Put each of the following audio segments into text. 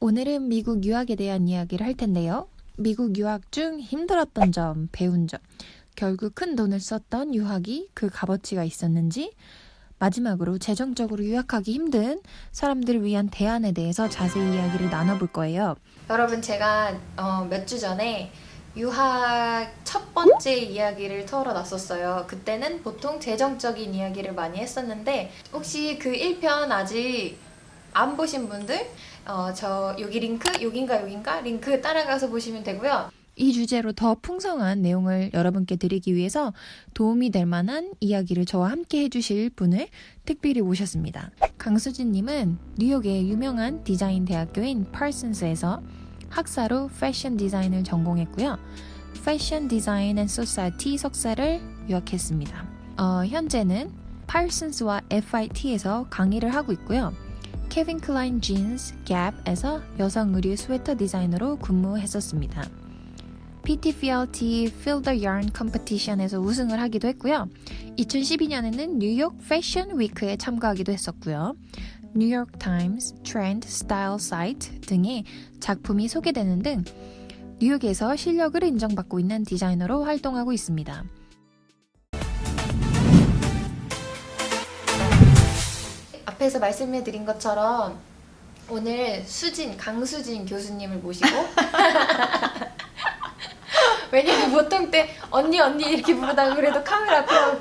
오늘은 미국 유학에 대한 이야기를 할 텐데요. 미국 유학 중 힘들었던 점, 배운 점, 결국 큰 돈을 썼던 유학이 그 값어치가 있었는지, 마지막으로 재정적으로 유학하기 힘든 사람들을 위한 대안에 대해서 자세히 이야기를 나눠볼 거예요. 여러분, 제가 어, 몇 주 전에 유학 첫 번째 이야기를 털어놨었어요. 그때는 보통 재정적인 이야기를 많이 했었는데, 혹시 그 1편 아직 안 보신 분들, 어, 저 여기 링크, 여긴가 여긴가 링크 따라가서 보시면 되고요. 이 주제로 더 풍성한 내용을 여러분께 드리기 위해서 도움이 될 만한 이야기를 저와 함께 해주실 분을 특별히 모셨습니다. 강수진님은 뉴욕의 유명한 디자인 대학교인 파슨스에서 학사로 패션 디자인을 전공했고요. 패션 디자인 앤 소사이티 석사를 유학했습니다. 어, 현재는 파슨스와 FIT에서 강의를 하고 있고요. 케빈 클라인 진스 갭에서 여성 의류 스웨터 디자이너로 근무했었습니다. PTFLT the Yarn 컴피티션에서 우승을 하기도 했고요. 2012년에는 뉴욕 패션 위크에 참가하기도 했었고요. 뉴욕 타임스, 트렌드, 스타일 사이트 등의 작품이 소개되는 등 뉴욕에서 실력을 인정받고 있는 디자이너로 활동하고 있습니다. 앞에서 말씀해 드린 것처럼 오늘 수진, 강수진 교수님을 모시고 왜냐면 보통 때 언니 언니 이렇게 부르다가 그래도 카메라 앞에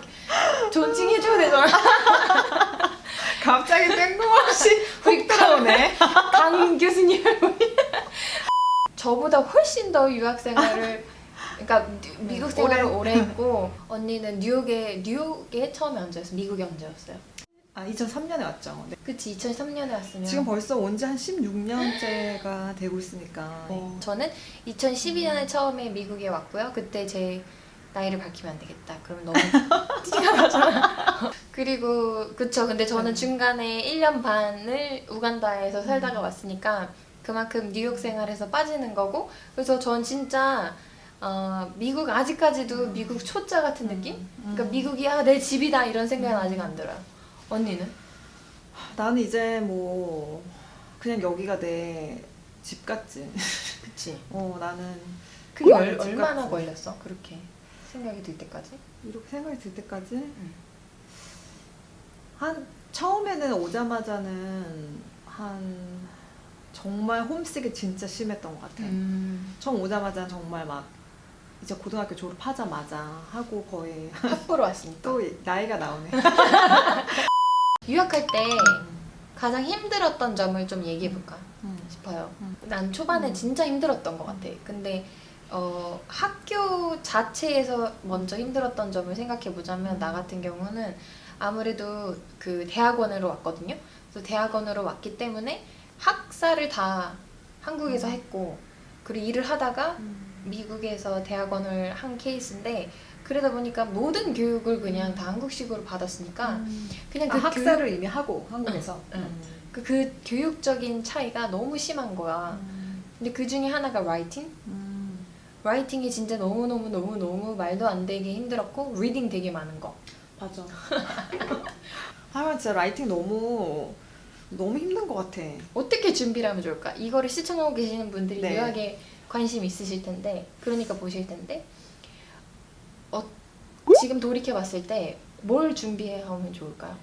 존칭 해줘야 되잖아 갑자기 뜬금없이 훅 들어오네. 강 교수님을 모시- 저보다 훨씬 더 유학 생활을 그러니까 미- 미국 생활을 오래 했고 언니는 뉴욕에 뉴욕에 처음에 언제였어? 미국에 언제였어요? 아, 2003년에 왔죠. 네. 그치 2003년에 왔으면 지금 벌써 온 지 한 16년째가 되고 있으니까. 어, 저는 2012년에 처음에 미국에 왔고요. 그때 제 나이를 밝히면 안 되겠다. 그러면 너무 티가 나잖아. 그리고 그쵸. 근데 저는 음. 중간에 1년 반을 우간다에서 살다가 왔으니까 그만큼 뉴욕 생활에서 빠지는 거고. 그래서 전 진짜 어, 미국 아직까지도 미국 초짜 같은 느낌? 그러니까 미국이 아, 내 집이다 이런 생각은 아직 안 들어요. 언니는? 나는 이제 뭐 그냥 여기가 내 집 같지. 그치. 어, 나는 그게 얼, 집 얼마나 같지. 걸렸어? 그렇게 생각이 들 때까지? 이렇게 생각이 들 때까지 한 처음에는 오자마자는 한 정말 홈식이 진짜 심했던 것 같아. 음. 처음 오자마자 정말 막 이제 고등학교 졸업하자마자 하고 거의 학부로 왔으니까. 또 나이가 나오네. 유학할 때 가장 힘들었던 점을 좀 얘기해 볼까 음. 싶어요. 음. 난 초반에 음. 진짜 힘들었던 것 같아. 근데 어, 학교 자체에서 먼저 힘들었던 점을 생각해 보자면 나 같은 경우는 아무래도 그 대학원으로 왔거든요. 그래서 대학원으로 왔기 때문에 학사를 다 한국에서 음. 했고 그리고 일을 하다가 음. 미국에서 대학원을 한 케이스인데 그러다 보니까 모든 교육을 그냥 다 한국식으로 받았으니까 그냥 아, 그 학사를 이미 하고 한국에서. 응, 그, 그 교육적인 차이가 너무 심한 거야. 음. 근데 그 중에 하나가 라이팅? 음. 라이팅이 진짜 너무 너무 너무 너무 말도 안 되게 힘들었고, 리딩 되게 많은 거. 맞아. 하면 진짜 라이팅 너무 너무 힘든 것 같아. 어떻게 준비를 하면 좋을까? 이거를 시청하고 계시는 분들이 네. 유학에 관심 있으실 텐데, 그러니까 보실 텐데, 어, 지금 돌이켜 봤을 때 뭘 준비해 하면 좋을까요?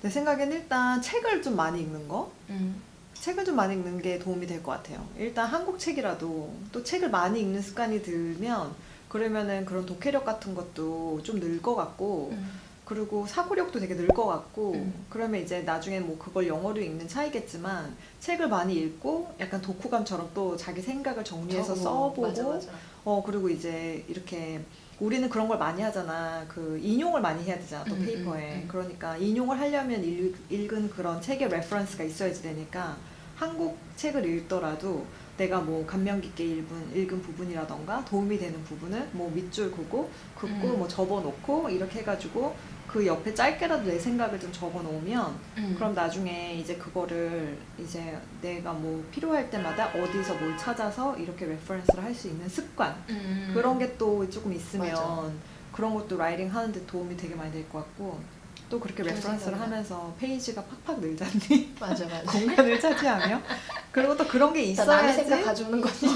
내 생각엔 일단 책을 좀 많이 읽는 거. 음, 책을 좀 많이 읽는 게 도움이 될 것 같아요. 일단 한국 책이라도 또 책을 많이 읽는 습관이 들면 그러면은 그런 독해력 같은 것도 좀 늘 것 같고 음, 그리고 사고력도 되게 늘 것 같고 음. 그러면 이제 나중에 뭐 그걸 영어로 읽는 차이겠지만 책을 많이 읽고 약간 독후감처럼 또 자기 생각을 정리해서 적어. 써보고 맞아, 맞아. 어 그리고 이제 이렇게 우리는 그런 걸 많이 하잖아. 그 인용을 많이 해야 되잖아. 또 음, 페이퍼에. 음, 음. 그러니까 인용을 하려면 읽, 읽은 그런 책의 레퍼런스가 있어야지 되니까 한국 책을 읽더라도 내가 뭐 감명 깊게 읽은, 읽은 부분이라던가 도움이 되는 부분을 뭐 밑줄 긋고 긋고 음. 뭐 접어놓고 이렇게 해가지고 그 옆에 짧게라도 내 생각을 좀 적어 놓으면 음. 그럼 나중에 이제 그거를 이제 내가 뭐 필요할 때마다 어디서 뭘 찾아서 이렇게 레퍼런스를 할 수 있는 습관 음. 그런 게 또 조금 있으면 맞아. 그런 것도 라이팅 하는데 도움이 되게 많이 될 것 같고 또 그렇게 레퍼런스를 하면서 페이지가 팍팍 늘잖니 맞아 맞아. 공간을 차지하며 그리고 또 그런 게 남의 있어야지 생각 가져오는 거지.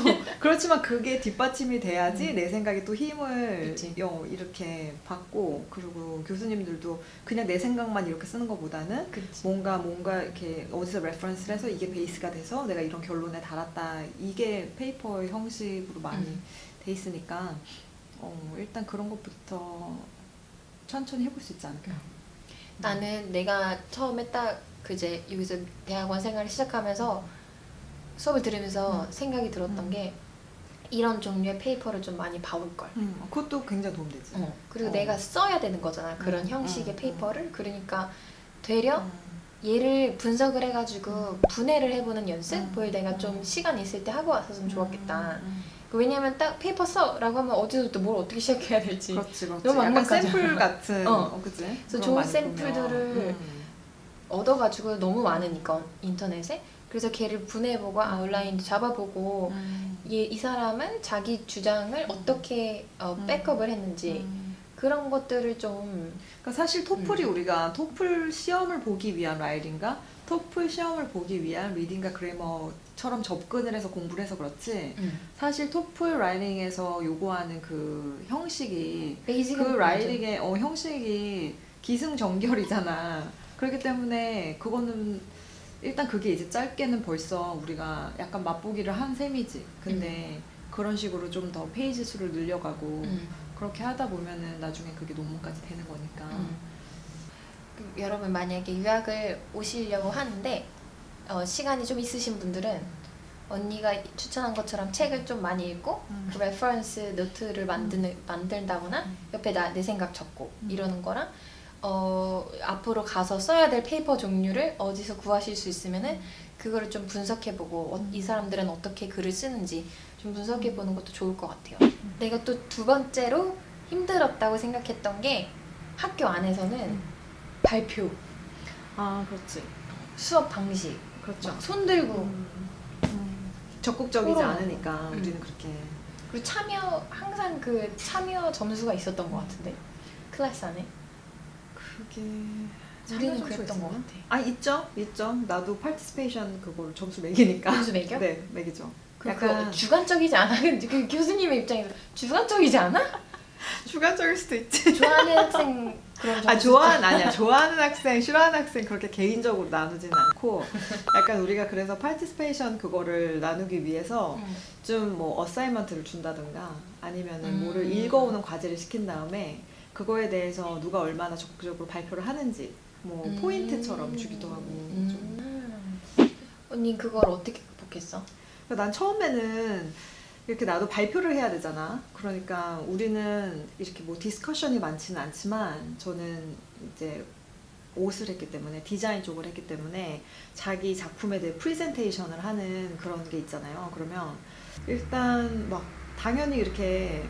그렇지만 그게 뒷받침이 돼야지 음. 내 생각이 또 힘을 그치. 어, 이렇게 받고 그리고 교수님들도 그냥 내 생각만 이렇게 쓰는 것보다는 그렇지. 뭔가 뭔가 이렇게 어디서 레퍼런스를 해서 이게 베이스가 돼서 내가 이런 결론에 달았다 이게 페이퍼의 형식으로 많이 음. 돼 있으니까 어, 일단 그런 것부터 천천히 해볼 수 있지 않을까 나는 내가 처음에 딱 그제 여기서 대학원 생활을 시작하면서 수업을 들으면서 음. 생각이 들었던 음. 게 이런 종류의 페이퍼를 좀 많이 봐올 걸. 음, 그것도 굉장히 도움 되지 어. 그리고 어. 내가 써야 되는 거잖아. 그런 음, 형식의 음, 페이퍼를. 그러니까 되려 음, 얘를 분석을 해가지고 음. 분해를 해보는 연습을 음, 내가 음. 좀 시간 있을 때 하고 왔었으면 좋았겠다. 음, 왜냐면 딱 페이퍼 써라고 하면 어디서부터 뭘 어떻게 시작해야 될지. 그렇지 그렇지 너무 약간 막막하잖아. 샘플 같은 어. 어, 그치 그래서 좋은 샘플들을. 음. 얻어가지고 너무 많으니까 인터넷에 그래서 걔를 분해해보고 아웃라인도 잡아보고 음. 얘, 이 사람은 자기 주장을 어떻게 어, 음. 백업을 했는지 음. 그런 것들을 좀 그러니까 사실 토플이 음. 우리가 토플 시험을 보기 위한 라이딩과 토플 시험을 보기 위한 리딩과 그래머 처럼 접근을 해서 공부를 해서 그렇지 사실 토플 라이딩에서 요구하는 그 형식이 베이직은 그 라이딩의 어, 형식이 기승전결이잖아. 그렇기 때문에 그거는 일단 그게 이제 짧게는 벌써 우리가 약간 맛보기를 한 셈이지. 근데 그런 식으로 좀 더 페이지 수를 늘려가고 음. 그렇게 하다 보면은 나중에 그게 논문까지 되는 거니까. 음. 그 여러분 만약에 유학을 오시려고 하는데 어, 시간이 좀 있으신 분들은 언니가 추천한 것처럼 책을 좀 많이 읽고 음. 그 레퍼런스 노트를 만드는 만든다거나 음. 옆에 나 내 생각 적고 음. 이러는 거랑 어 앞으로 가서 써야 될 페이퍼 종류를 어디서 구하실 수 있으면은 그거를 좀 분석해보고 어, 음. 이 사람들은 어떻게 글을 쓰는지 좀 분석해보는 것도 좋을 것 같아요. 음. 내가 또 두 번째로 힘들었다고 생각했던 게 학교 안에서는 음. 발표, 아, 그렇지. 수업 방식, 그렇죠. 막 손들고 음. 음. 적극적이지 토론. 않으니까 음. 우리는 그렇게. 그리고 참여 항상 그 참여 점수가 있었던 것 같은데 클래스 안에 그게 우리는 참여 그랬던 것 있었나? 같아. 아 있죠, 있죠. 나도 파티스페이션 그걸 점수 매기니까. 점수 매겨? 네, 매기죠. 그, 약간 그 주관적이지 않아? 그 교수님의 입장에서 주관적이지 않아? 주관적일 수도 있지. 좋아하는 학생 그런 아 좋아하는 아니야. 좋아하는 학생, 싫어하는 학생 그렇게 개인적으로 나누진 않고 약간 우리가 그래서 파티스페이션 그거를 나누기 위해서 음. 좀뭐 어사이먼트를 준다든가 아니면 은 음. 뭐를 읽어오는 과제를 시킨 다음에 그거에 대해서 누가 얼마나 적극적으로 발표를 하는지 뭐 음. 포인트처럼 주기도 하고 좀 음. 언니 그걸 어떻게 극복했어? 그러니까 난 처음에는 이렇게 나도 발표를 해야 되잖아. 그러니까 우리는 이렇게 뭐 디스커션이 많지는 않지만 저는 이제 옷을 했기 때문에 디자인 쪽을 했기 때문에 자기 작품에 대해 프레젠테이션을 하는 그런 게 있잖아요. 그러면 일단 막 당연히 이렇게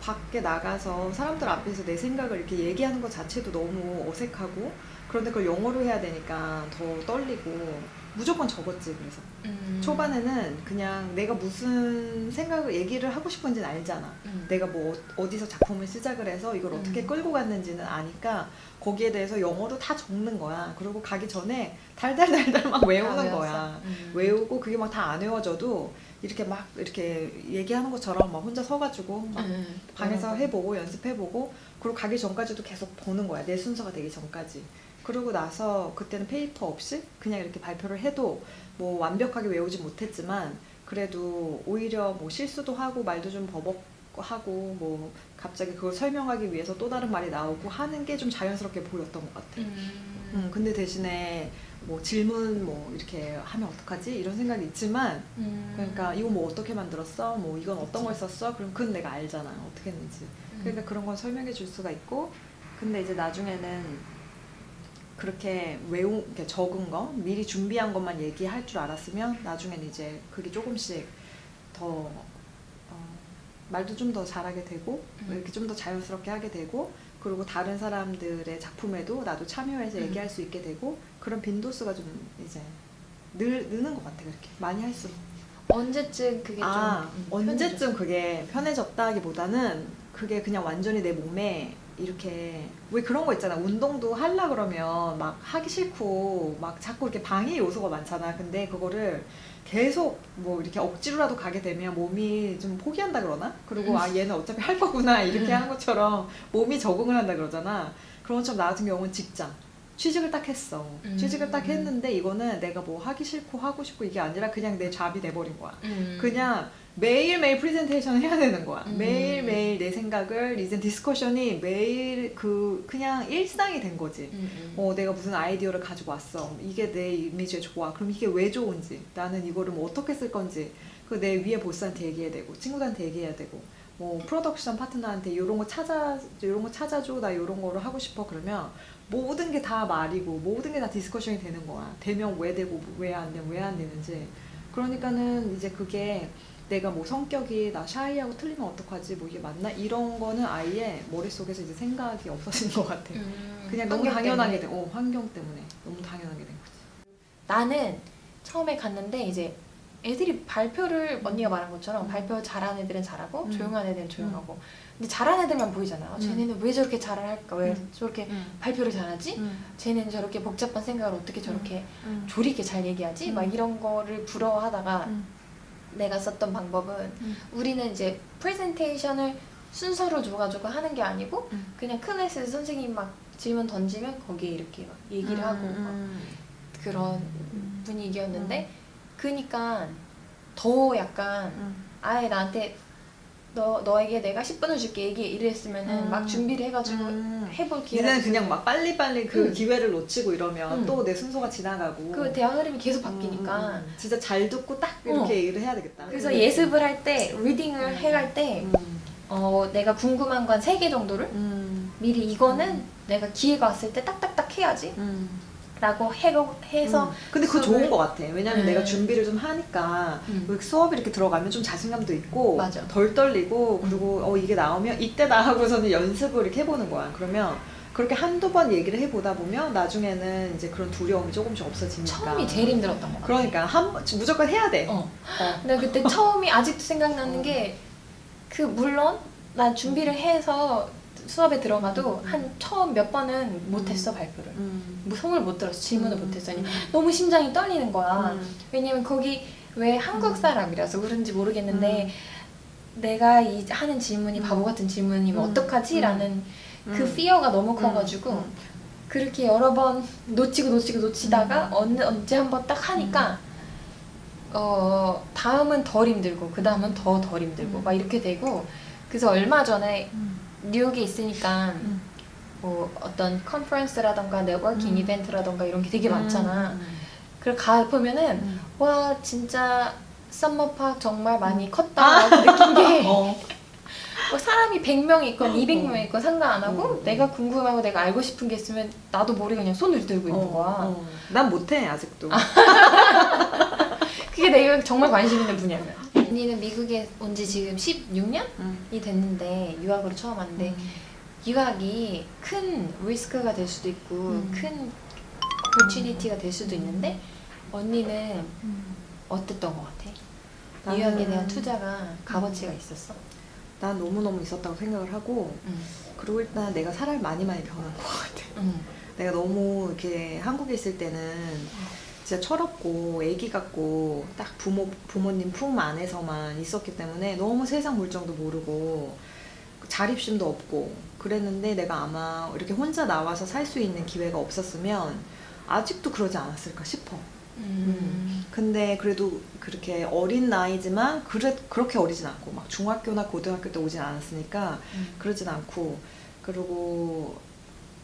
밖에 나가서 사람들 앞에서 내 생각을 이렇게 얘기하는 것 자체도 너무 어색하고 그런데 그걸 영어로 해야 되니까 더 떨리고 무조건 적었지 그래서 음. 초반에는 그냥 내가 무슨 생각을 얘기를 하고 싶은지는 알잖아. 음. 내가 뭐 어- 어디서 작품을 시작을 해서 이걸 어떻게 음. 끌고 갔는지는 아니까 거기에 대해서 영어로 다 적는 거야. 그리고 가기 전에 달달달달 막 외우는 다 외웠어? 거야. 음. 외우고 그게 막 다 안 외워져도 이렇게 막 이렇게 얘기하는 것처럼 막 혼자 서가지고 막 음. 방에서 음. 해보고 연습해보고 그리고 가기 전까지도 계속 보는 거야 내 순서가 되기 전까지 그러고 나서 그때는 페이퍼 없이 그냥 이렇게 발표를 해도 뭐 완벽하게 외우지 못했지만 그래도 오히려 뭐 실수도 하고 말도 좀 버벅하고 뭐 갑자기 그걸 설명하기 위해서 또 다른 말이 나오고 하는 게 좀 자연스럽게 보였던 것 같아 음. 음, 근데 대신에 뭐 질문 뭐 이렇게 하면 어떡하지 이런 생각이 있지만 음. 그러니까 이거 뭐 어떻게 만들었어? 뭐 이건 어떤 걸. 썼어? 그럼 그건 내가 알잖아. 어떻게 했는지. 음. 그러니까 그런 건 설명해 줄 수가 있고 근데 이제 나중에는 그렇게 외우 이렇게 적은 거 미리 준비한 것만 얘기할 줄 알았으면 나중에는 이제 그게 조금씩 더 어, 말도 좀 더 잘하게 되고 음. 이렇게 좀 더 자연스럽게 하게 되고 그리고 다른 사람들의 작품에도 나도 참여해서 음. 얘기할 수 있게 되고 그런 빈도수가 좀 이제 늘 느는 것 같아 그렇게 많이 할수록. 언제쯤 그게 아좀 음, 언제쯤 그게 편해졌다기보다는 그게 그냥 완전히 내 몸에 이렇게 왜 그런 거 있잖아. 운동도 하려 그러면 막 하기 싫고 막 자꾸 이렇게 방해 요소가 많잖아. 근데 그거를 계속 뭐 이렇게 억지로라도 가게 되면 몸이 좀 포기한다 그러나? 그리고 아 얘는 어차피 할 거구나. 이렇게 음. 한 것처럼 몸이 적응을 한다 그러잖아. 그런 것처럼 나 같은 경우는 직장 취직을 딱 했어 음. 취직을 딱 했는데 이거는 내가 뭐 하기 싫고 하고 싶고 이게 아니라 그냥 내 잡이 돼버린 거야 음. 그냥 매일매일 프레젠테이션을 해야 되는 거야. 음. 매일매일 내 생각을 이제 디스커션이 매일 그 그냥 일상이 된 거지. 음, 음. 어, 내가 무슨 아이디어를 가지고 왔어. 이게 내 이미지에 좋아. 그럼 이게 왜 좋은지. 나는 이거를 뭐 어떻게 쓸 건지. 그 내 위에 보스한테 얘기해야 되고, 친구들한테 얘기해야 되고, 뭐 프로덕션 파트너한테 이런 거 찾아, 이런 거 찾아줘. 나 이런 거를 하고 싶어. 그러면 모든 게 다 말이고, 모든 게 다 디스커션이 되는 거야. 되면 왜 되고, 왜 안 되면 왜 안 되는지. 그러니까는 이제 그게 내가 뭐 성격이 나 샤이하고 틀리면 어떡하지 뭐 이게 맞나 이런 거는 아예 머릿속에서 이제 생각이 없어진 것 같아. 음. 그냥 너무 당연하게. 돼. 어, 환경 때문에 너무 당연하게 된 거지. 나는 처음에 갔는데 이제 애들이 발표를 언니가 말한 것처럼 음. 발표 잘하는 애들은 잘하고 음. 조용한 애들은 조용하고 근데 잘하는 애들만 보이잖아 아, 음. 쟤네는 왜 저렇게 잘을 할까 왜 음. 저렇게 발표를 잘하지 쟤는 저렇게 복잡한 생각을 어떻게 저렇게 음. 조리 있게 잘 얘기하지 음. 막 이런 거를 부러워하다가 음. 내가 썼던 방법은 음. 우리는 이제 프레젠테이션을 순서로 줘가지고 하는 게 아니고 음. 그냥 클래스에서 선생님 막 질문 던지면 거기에 이렇게 막 얘기를 하고 막 그런 음. 분위기였는데 그니까 더 약간 아예 나한테 너 너에게 내가 10분을 줄게 얘기 이랬으면은 음. 막 준비를 해가지고 음. 해볼 기회가 얘는 그냥 막 빨리빨리 그 음. 기회를 놓치고 이러면 음. 또 내 순서가 지나가고 그 대화 흐름이 계속 바뀌니까 음, 음. 진짜 잘 듣고 딱 이렇게 어. 얘기를 해야 되겠다. 그래서 그 예습을 할 때 리딩을 음. 해갈 때 음. 어, 내가 궁금한 건 세 개 정도를 음. 미리 이거는 음. 내가 기회가 왔을 때 딱딱딱 해야지 음. 라고 해, 해서 음. 근데 그거 좋은 것 같아. 왜냐면 음. 내가 준비를 좀 하니까 음. 그 수업이 이렇게 들어가면 좀 자신감도 있고 맞아. 덜 떨리고 그리고 어 이게 나오면 이때다 하고서는 연습을 이렇게 해보는 거야. 그러면 그렇게 한두 번 얘기를 해보다 보면 나중에는 이제 그런 두려움이 조금씩 없어지니까. 처음이 제일 힘들었던 것 같아 그러니까 한 번- 무조건 해야 돼. 어. 어. 근데 그때 처음이 아직도 생각나는 어. 게그 물론 난 준비를 해서 수업에 들어가도 음. 한 처음 몇 번은 못했어 발표를 음. 뭐 손을 못 들었어 질문을 음. 못했으니 음. 너무 심장이 떨리는 거야 음. 왜냐면 거기 왜 한국 음. 사람이라서 그런지 모르겠는데 내가 이 하는 질문이 음. 바보 같은 질문이면 음. 어떡하지? 음. 라는 그 음. 피어가 너무 음. 커가지고 음. 그렇게 여러 번 놓치고 놓치고 놓치다가 음. 어느 언제 한 번 딱 하니까 어 다음은 덜 힘들고 그 다음은 더 덜 힘들고 음. 막 이렇게 되고 그래서 얼마 전에 음. 뉴욕에 있으니까 음. 뭐 어떤 컨퍼런스라던가 네트워킹 음. 이벤트라던가 이런 게 되게 많잖아. 음. 그걸 가 보면은 음. 와 진짜 썸머파크 정말 많이 컸다라고 느낀 게 어. 뭐 사람이 100명 있건 어. 200명 있건 상관 안 하고 어. 내가 궁금하고 내가 알고 싶은 게 있으면 나도 모르게 그냥 손을 들고 있는 거야. 어. 난 못해 아직도. 그게 내가 정말 관심 있는 분야면. 언니는 미국에 온 지 지금 16년이 음. 됐는데 유학으로 처음 왔는데 유학이 큰 리스크가 될 수도 있고 음. 큰 opportunity가 될 수도 있는데 언니는 음. 어땠던 것 같아? 나는- 유학에 대한 투자가 값어치가 있었어? 난 너무너무 있었다고 생각을 하고 응. 그리고 일단 내가 사람이 많이 많이 변한 것 같아. 응. 내가 너무 이렇게 한국에 있을 때는 진짜 철없고 애기 같고 딱 부모 부모님 품 안에서만 있었기 때문에 너무 세상 물정도 모르고 자립심도 없고 그랬는데 내가 아마 이렇게 혼자 나와서 살 수 있는 기회가 없었으면 아직도 그러지 않았을까 싶어. 음. 근데 그래도 그렇게 어린 나이지만 그래, 그렇게 어리진 않고 막 중학교나 고등학교 때 오진 않았으니까 음. 그러진 않고 그리고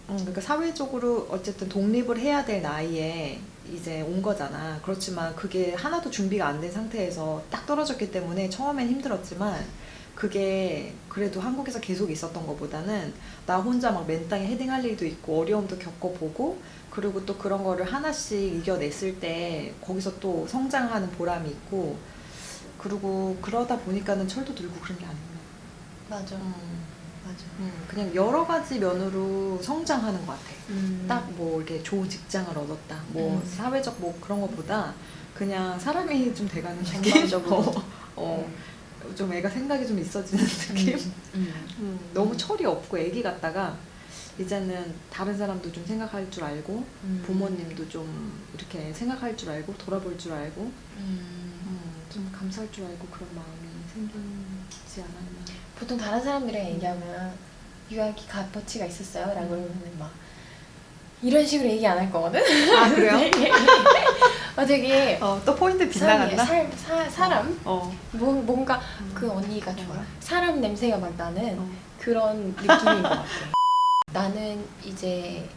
음, 그러니까 사회적으로 어쨌든 독립을 해야 될 나이에 이제 온 거잖아. 그렇지만 그게 하나도 준비가 안 된 상태에서 딱 떨어졌기 때문에 처음엔 힘들었지만 그게 그래도 한국에서 계속 있었던 것보다는 나 혼자 막 맨땅에 헤딩할 일도 있고 어려움도 겪어보고 그리고 또 그런 거를 하나씩 이겨냈을 때 거기서 또 성장하는 보람이 있고 그리고 그러다 보니까는 철도 들고 그런 게 아닌가. 맞아. 맞아. 음, 그냥 여러 가지 면으로 성장하는 것 같아. 음. 딱 뭐 이렇게 좋은 직장을 얻었다. 뭐 음. 사회적 뭐 그런 것보다 그냥 사람이 좀 돼가는 느낌. 어, 어. 좀 애가 생각이 좀 있어지는 느낌. 음. 음, 너무 철이 없고 애기 같다가 이제는 다른 사람도 좀 생각할 줄 알고 음. 부모님도 좀 이렇게 생각할 줄 알고 돌아볼 줄 알고 음. 음, 좀 감사할 줄 알고 그런 마음이 생기지 않았나. 보통 다른 사람들이랑 얘기하면 유학이 값어치가 있었어요? 라고 음. 그러면 막 이런 식으로 얘기 안 할 거거든? 아 그래요? 어, 되게 어, 또 포인트. 빗나간다. 살, 사, 사람? 어. 뭐, 뭔가 음. 그 언니가 좋아. 뭔가? 사람 냄새가 막 나는 어. 그런 느낌인 것 같아. 나는 이제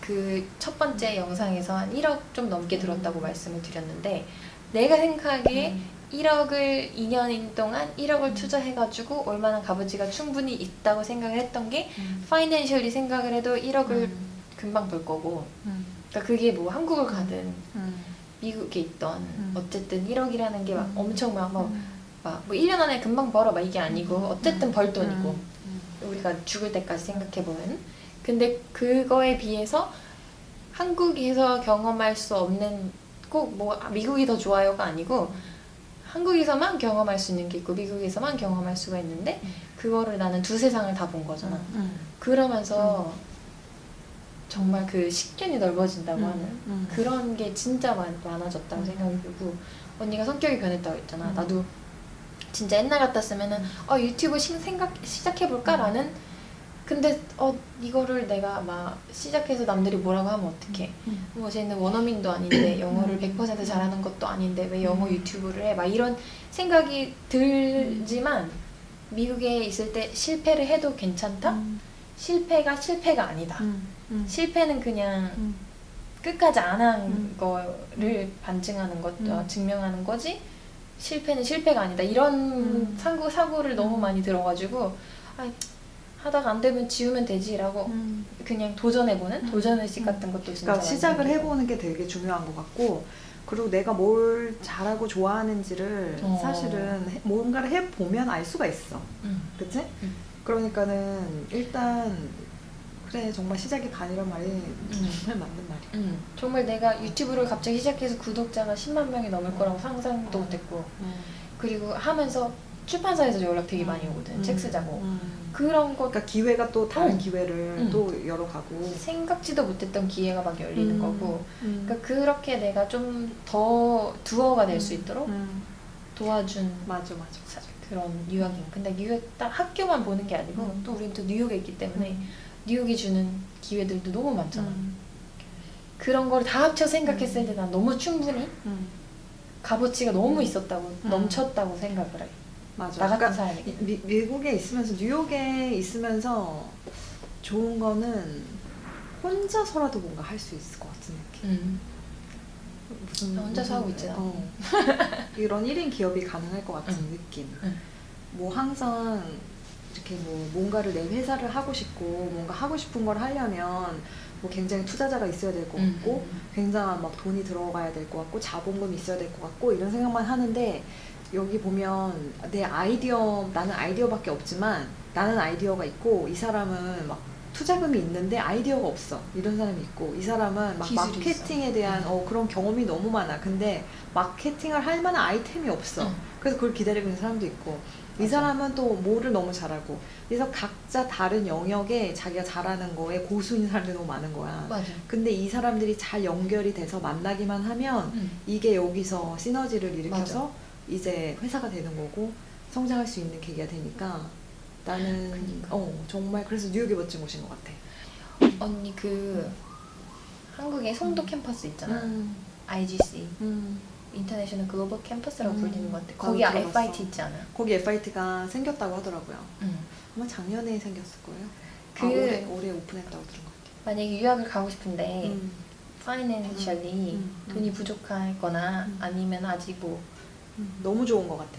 그 첫 번째 영상에서 한 1억 좀 넘게 들었다고 음. 말씀을 드렸는데 내가 생각하기에 음. 1억을 2년 동안 1억을 음. 투자해가지고 얼마나 값어치가 충분히 있다고 생각을 했던 게 음. 파이낸셜리 생각을 해도 1억을 음. 금방 벌 거고 음. 그러니까 그게 뭐 한국을 가든 음. 미국에 있던 음. 어쨌든 1억이라는 게막 음. 엄청 막, 막, 음. 막뭐 1년 안에 금방 벌어 막 이게 아니고 어쨌든 벌 돈이고 음. 우리가 죽을 때까지 생각해보면 근데 그거에 비해서 한국에서 경험할 수 없는 꼭 뭐 미국이 더 좋아요가 아니고 한국에서만 경험할 수 있는 게 있고 미국에서만 경험할 수가 있는데 음. 그거를 나는 두 세상을 다 본 거잖아 음. 그러면서 정말 그 식견이 넓어진다고 음. 하는 음. 그런 게 진짜 많, 많아졌다고 음. 생각이 들고 언니가 성격이 변했다고 했잖아 음. 나도 진짜 옛날 같았으면은 어 유튜브 시, 생각 시작해 볼까라는 근데 어 이거를 내가 막 시작해서 남들이 뭐라고 하면 어떡해 음. 뭐 쟤는 원어민도 아닌데 영어를 음. 100% 잘하는 것도 아닌데 왜 영어 음. 유튜브를 해 막 이런 생각이 들지만 미국에 있을 때 실패를 해도 괜찮다 음. 실패가 실패가 아니다 음. 음. 실패는 그냥 음. 끝까지 안한 음. 거를 반증하는 것, 음. 어, 증명하는 거지 실패는 실패가 아니다 이런 음. 사고 사고를 너무 음. 많이 들어가지고 아, 하다가 안 되면 지우면 되지라고 음. 그냥 도전해보는 음. 도전 의식 음. 같은 것도 진짜 그러니까 시작을. 해보는 게 되게 중요한 것 같고 그리고 내가 뭘 잘하고 좋아하는지를 어. 사실은 해- 뭔가를 해보면 알 수가 있어 음. 그치? 음. 그러니까는 일단 그래 정말 시작이 반이란 말이 정말 맞는 말이야 음. 정말 내가 유튜브를 갑자기 시작해서 구독자가 10만 명이 넘을 거라고 상상도 못했고 그리고 하면서 출판사에서 연락 되게 많이 오거든 책 쓰자고 음. 그런 거 그러니까 기회가 또 다른 어. 기회를 음. 또 열어가고 생각지도 못했던 기회가 막 열리는 음. 거고 음. 그러니까 그렇게 내가 좀 더 두어가 될수 음. 있도록 음. 도와준 맞아 맞아 사- 그런 유학인. 근데 뉴욕 딱 학교만 보는 게 아니고 음. 또 우린 또 뉴욕에 있기 때문에 음. 뉴욕이 주는 기회들도 너무 많잖아. 음. 그런 걸 다 합쳐 생각했을 음. 때난 너무 충분히 음. 값어치가 너무 있었다고 음. 넘쳤다고 생각을 해. 맞아 나 같은 그러니까. 미, 미국에 있으면서 뉴욕에 있으면서 좋은 거는 혼자서라도 뭔가 할 수 있을 것 같은 느낌. 음. 무슨 나 혼자서 하고 있지, 나. 어. 이런 1인 기업이 가능할 것 같은 응. 느낌. 응. 뭐 항상 이렇게 뭐 뭔가를 내 회사를 하고 싶고 뭔가 하고 싶은 걸 하려면 뭐 굉장히 투자자가 있어야 될것 음. 같고 굉장한 막 돈이 들어가야 될 것 같고 자본금이 있어야 될 것 같고 이런 생각만 하는데 여기 보면 내 아이디어 나는 아이디어밖에 없지만 나는 아이디어가 있고 이 사람은 막 투자금이 있는데 아이디어가 없어 이런 사람이 있고 이 사람은 막 마케팅에 있어. 대한 음. 어, 그런 경험이 너무 많아 근데 마케팅을 할 만한 아이템이 없어 음. 그래서 그걸 기다리고 있는 사람도 있고 이 맞아. 사람은 또 뭐를 너무 잘하고 그래서 각자 다른 영역에 자기가 잘하는 거에 고수인 사람들이 너무 많은 거야 맞아. 근데 이 사람들이 잘 연결이 돼서 만나기만 하면 음. 이게 여기서 시너지를 일으켜서 이제 회사가 되는 거고 성장할 수 있는 계기가 되니까 나는 그러니까. 어 정말 그래서 뉴욕이 멋진 곳인 것 같아. 언니 그 한국에 송도 캠퍼스 있잖아. 음, IGC 음. 인터내셔널 글로벌 캠퍼스라고 음. 불리는 것 같아. 거기 들어봤어. FIT 있지 않아? 거기 FIT가 생겼다고 하더라고요. 음. 아마 작년에 생겼을 거예요. 그- 아, 올해 올해 오픈했다고 들은 것 같아. 만약에 유학을 가고 싶은데 음, 파이낸셜리 음, 음. 돈이 부족하거나 음. 아니면 아직 뭐 음, 너무 좋은 것 같아.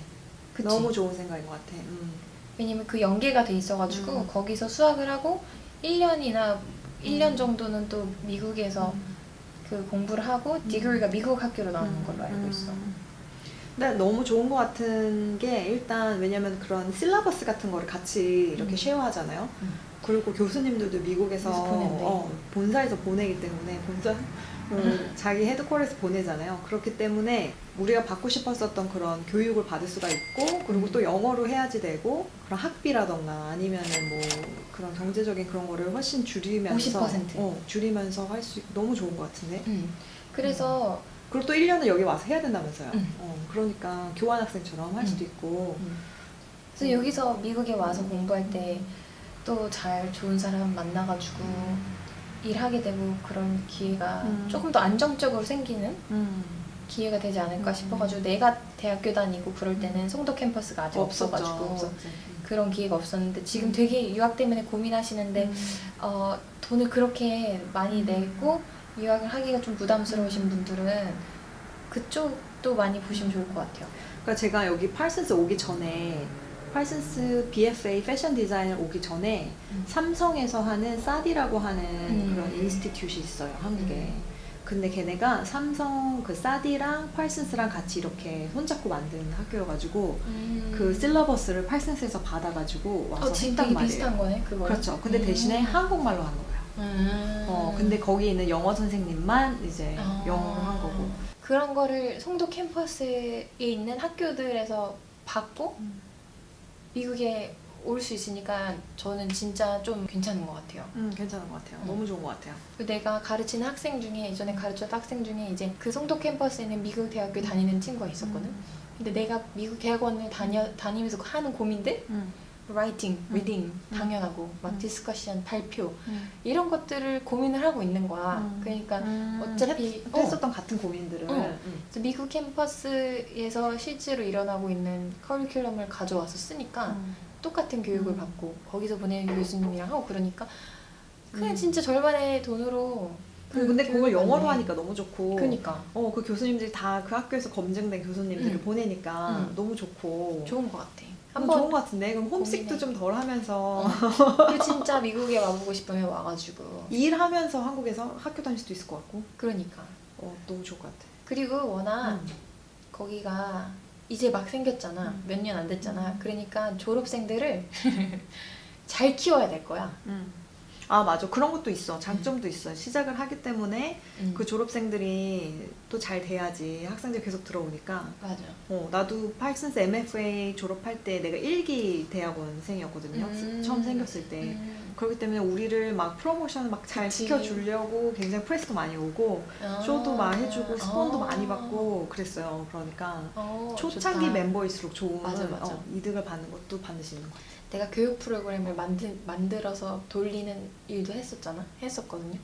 그치? 너무 좋은 생각인 것 같아. 음. 왜냐면 그 연계가 돼 있어가지고 음. 거기서 수학을 하고 1년이나 1년 음. 정도는 또 미국에서 음. 그 공부를 하고 디그리가 미국 학교로 나오는 음, 걸로 알고 음. 있어. 근데 너무 좋은 것 같은 게 일단 왜냐면 그런 실라버스 같은 거를 같이 이렇게 음. 쉐어하잖아요. 음. 그리고 교수님들도 미국에서. 어, 본사에서 보내기 때문에 본사 그 자기 헤드코어에서 보내잖아요. 그렇기 때문에 우리가 받고 싶었었던 그런 교육을 받을 수가 있고 그리고 또 영어로 해야지 되고 그런 학비라던가 아니면은 뭐 그런 경제적인 그런 거를 훨씬 줄이면서 50%. 어, 줄이면서 할 수 너무 좋은 것 같은데. 음. 그래서 그리고 또 1년을 여기 와서 해야 된다면서요. 음. 어, 그러니까 교환 학생처럼 할 수도 있고. 그래서 여기서 미국에 와서 공부할 때 또 잘 좋은 사람 만나가지고 일하게 되고 그런 기회가 음. 조금 더 안정적으로 생기는 음. 기회가 되지 않을까 음. 싶어가지고 내가 대학교 다니고 그럴 때는 송도 캠퍼스가 아직 없어가지고 없었지. 그런 기회가 없었는데 지금 음. 되게 유학 때문에 고민하시는데 음. 어, 돈을 그렇게 많이 내고 유학을 하기가 좀 부담스러우신 분들은 그쪽도 많이 보시면 좋을 것 같아요. 그러니까 제가 여기 팔슨스 오기 전에 팔슨스 BFA 패션 디자인을 오기 전에 음. 삼성에서 하는 사디라고 하는 음. 그런 인스티튜시 있어요 한국에. 음. 근데 걔네가 삼성 그 사디랑 팔슨스랑 같이 이렇게 손잡고 만든 학교여가지고 그 실러버스를 팔슨스에서 받아가지고 와서 음. 어, 했단 말이에요. 비슷한 거네 그거. 그렇죠. 근데 대신에 한국말로 한 거예요. 음. 어, 근데 거기 있는 영어 선생님만 이제 아. 영어로 한 거고. 그런 거를 송도 캠퍼스에 있는 학교들에서 받고 음. 미국에 올 수 있으니까 저는 진짜 좀 괜찮은 것 같아요. 음, 괜찮은 것 같아요. 음. 너무 좋은 것 같아요. 그 내가 가르치는 학생 중에 예전에 가르쳤던 학생 중에 이제 그 송도 캠퍼스에는 미국 대학교 다니는 친구가 있었거든. 근데 내가 미국 대학원을 다녀 다니면서 하는 고민들, 음. 라이팅, 음. 리딩 음. 당연하고 막 음. 디스커션, 발표 음. 이런 것들을 고민을 하고 있는 거야. 음. 그러니까 음, 어차피- 했, 했었던 같은 고민들을 어. 음. 그래서 미국 캠퍼스에서 실제로 일어나고 있는 커리큘럼을 가져와서 쓰니까 음. 똑같은 교육을 음. 받고 거기서 보내는 교수님이랑 하고 그러니까 그냥 음. 진짜 절반의 돈으로 그 근데 그걸 영어로 받네. 하니까 너무 좋고 그러니까 어, 그 교수님들이 다 그 학교에서 검증된 교수님들을 음. 보내니까 음. 너무 좋고 좋은 것 같아. 너무 좋은 한번 것 같은데 그럼 홈식도. 좀 덜 하면서 그 진짜 미국에 와보고 싶으면 와가지고 일하면서 한국에서 학교 다닐 수도 있을 것 같고 그러니까 어, 너무 좋을 것 같아. 그리고 워낙 음. 거기가 이제 막 생겼잖아. 음. 몇년 안 됐잖아. 음. 그러니까 졸업생들을 잘 키워야 될 거야. 음. 아 맞아 그런 것도 있어 장점도 있어 시작을 하기 때문에 음. 그 졸업생들이 또 잘 돼야지 학생들 계속 들어오니까 맞아. 어, 나도 파이슨스 MFA 졸업할 때 내가 일기 대학원생이었거든요. 음. 처음 생겼을 때. 음. 그렇기 때문에 우리를 막 프로모션 막 잘 그치. 시켜주려고 굉장히 프레스도 많이 오고 아. 쇼도 많이 해주고 스폰도 아. 많이 받고 그랬어요. 그러니까 어, 초창기 좋다. 멤버일수록 좋은 맞아, 맞아. 어, 이득을 받는 것도 반드시 있는 것 같아요. 내가 교육 프로그램을 만든, 만들어서 돌리는 일도 했었잖아. 했었거든요.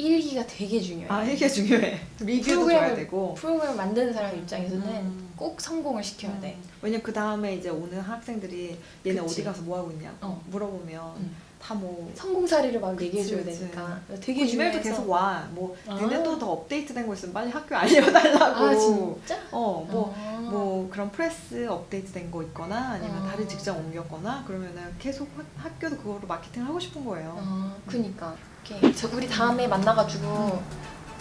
일기가 되게 중요해. 아 이게 중요해. 리뷰도 프로그램을- 줘야 되고. 프로그램 만드는 사람 입장에서는 음. 꼭 성공을 시켜야 돼. 왜냐 그 다음에 이제 오는 학생들이 얘네 그치. 어디 가서 뭐 하고 있냐 어. 물어보면 음. 다 뭐 성공 사례를 막 그치, 얘기해 줘야 그치. 되니까 그 되게 이메일도 중요해서 계속 와. 뭐 아. 니네도 더 업데이트된 거 있으면 빨리 학교 알려달라고. 아 진짜? 어, 뭐, 아. 뭐 그런 프레스 업데이트된 거 있거나 아니면 아. 다른 직장 옮겼거나 그러면은 계속 학- 학교도 그거로 마케팅을 하고 싶은 거예요. 아, 그니까. 이렇게 저 우리 다음에 만나가지고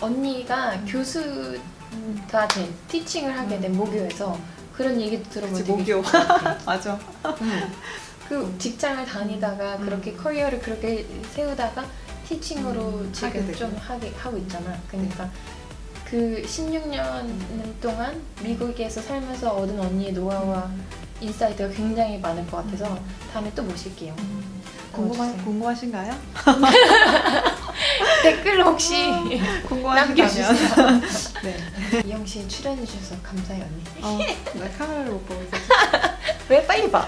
언니가 교수가 된 티칭을 하게 된 모교에서 그런 얘기도 들어보면 그치, 되게 모교. 좋을 것 같아. 맞아. 그 직장을 다니다가 음. 그렇게 커리어를 그렇게 세우다가 티칭으로 음, 하게 지금 되고. 좀 하게 하고 있잖아. 그러니까 그 16년 동안 미국에서 살면서 얻은 언니의 노하우와 인사이트가 굉장히 많을 것 같아서 음. 다음에 또 모실게요. 궁금하, 나와주세요. 궁금하신가요? 댓글로 혹시 궁금하시다면. 네. 이영 씨 출연해 주셔서 감사해요 언니. 어, 나 카메라를 못 보고 있었어. 왜 빨리 봐?